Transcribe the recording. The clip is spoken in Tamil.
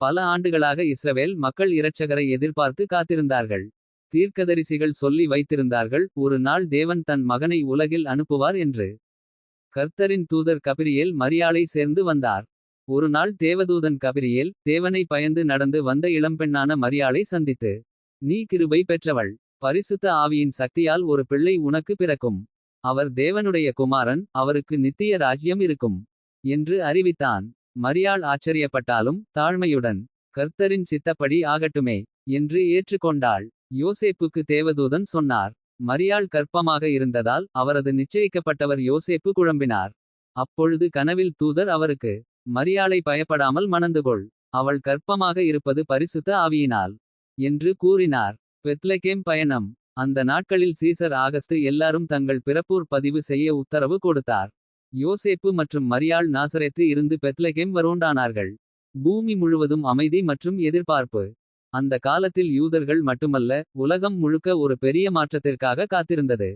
பல ஆண்டுகளாக இஸ்ரவேல் மக்கள் இரட்சகரை எதிர்பார்த்து காத்திருந்தார்கள். தீர்க்கதரிசிகள் சொல்லி வைத்திருந்தார்கள் ஒரு நாள் தேவன் தன் மகனை உலகில் அனுப்புவார் என்று. கர்த்தரின் தூதர் கபிரியேல் மரியாளை சேர்ந்து வந்தார். ஒரு நாள் தேவதூதன் கபிரியேல் தேவனை பயந்து நடந்து வந்த இளம்பெண்ணான மரியாளை சந்தித்து. நீ கிருபை பெற்றவள் பரிசுத்த ஆவியின் சக்தியால் ஒரு பிள்ளை உனக்கு பிறக்கும். அவர் தேவனுடைய குமாரன் அவருக்கு நித்திய ராஜ்யம் இருக்கும். என்று அறிவித்தான் மரியாள் ஆச்சரியப்பட்டாலும் தாழ்மையுடன். கர்த்தரின் சித்தப்படி ஆகட்டுமே என்று ஏற்றுக்கொண்டாள். யோசேப்புக்கு தேவதூதன் சொன்னார். மரியாள் கற்பமாக இருந்ததால் அவரது நிச்சயிக்கப்பட்டவர் யோசேப்பு குழம்பினார். அப்பொழுது கனவில் தூதர் அவருக்கு. மரியாளை பயப்படாமல் மணந்துகொள். அவள் கற்பமாக இருப்பது பரிசுத்த ஆவியினால். என்று கூறினார் பெத்லகேம் பயணம். அந்த நாட்களில் சீசர் ஆகஸ்து எல்லாரும் தங்கள் பிறப்பூர் பதிவு செய்ய உத்தரவு கொடுத்தார். யோசேப்பு மற்றும் மரியாள் நாசரேத்து இருந்து பெத்லகேம் வரோண்டானார்கள். பூமி முழுவதும் அமைதி மற்றும் எதிர்பார்ப்பு. அந்த காலத்தில் யூதர்கள் மட்டுமல்ல உலகம் முழுக்க ஒரு பெரிய மாற்றத்திற்காக காத்திருந்தது.